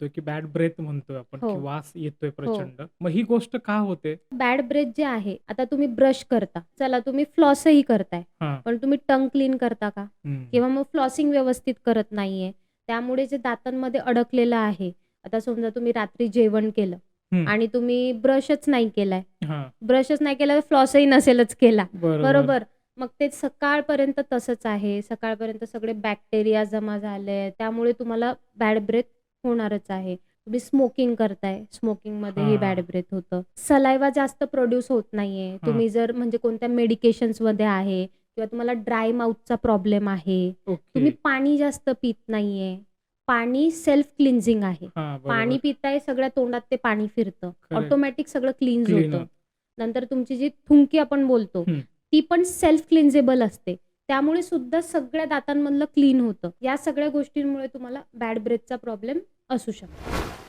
तो की bad breath म्हणतोय आपण हो. की वास येतोय हो. प्रचंड. मग ही गोष्ट का होते? बॅड ब्रेथ जे आहे, आता तुम्ही ब्रश करता. चला तुम्ही फ्लॉसही करताय. हां. पण तुम्ही टंग क्लीन करता का? हं. किंवा मग फ्लॉसिंग व्यवस्थित करत नाहीये. त्यामुळे जे दातांमध्ये अडकलेलं आहे, आता समजा तुम्ही रात्री जेवण केलं हं. आणि तुम्ही ब्रशच नाही केलाय. हां. ब्रशच नाही केला तर फ्लॉसही नसेलच केला. बरोबर. बरोबर. मग ते सकाळपर्यंत तसंच आहे. सकाळपर्यंत सगळे बॅक्टेरिया जमा झाले. त्यामुळे तुम्हाला बॅड ब्रेथ होणारच आहे. तुम्ही स्मोकिंग करताय. स्मोकिंगमध्येही हां. बॅड ब्रेथ होतं. सलाइव्हा जास्त प्रोड्यूस होत नाहीये. हां. तुम्ही जर म्हणजे कोणत्या मेडिकेशन्समध्ये आहे किंवा तुम्हाला ड्राय माउथचा प्रॉब्लेम आहे. तुम्ही ओके. पाणी जास्त पीत नाहीये. पाणी सेल्फ क्लिन्झिंग आहे. हां, पाणी बरोबर. पिताय सगळ्या तोंडात ते पाणी फिरतं. ऑटोमॅटिक सगळं क्लीन्स क्लीन होतं. होतं. नंतर तुमची जी थुंकी आपण बोलतो, हं. ती पण सेल्फ क्लिन्झेबल असते. त्यामुळे सुद्धा सगळ्या दातांमधलं क्लीन होतं. या सगळ्या गोष्टींमुळे तुम्हाला बॅड ब्रेथचा प्रॉब्लेम असू शकतं.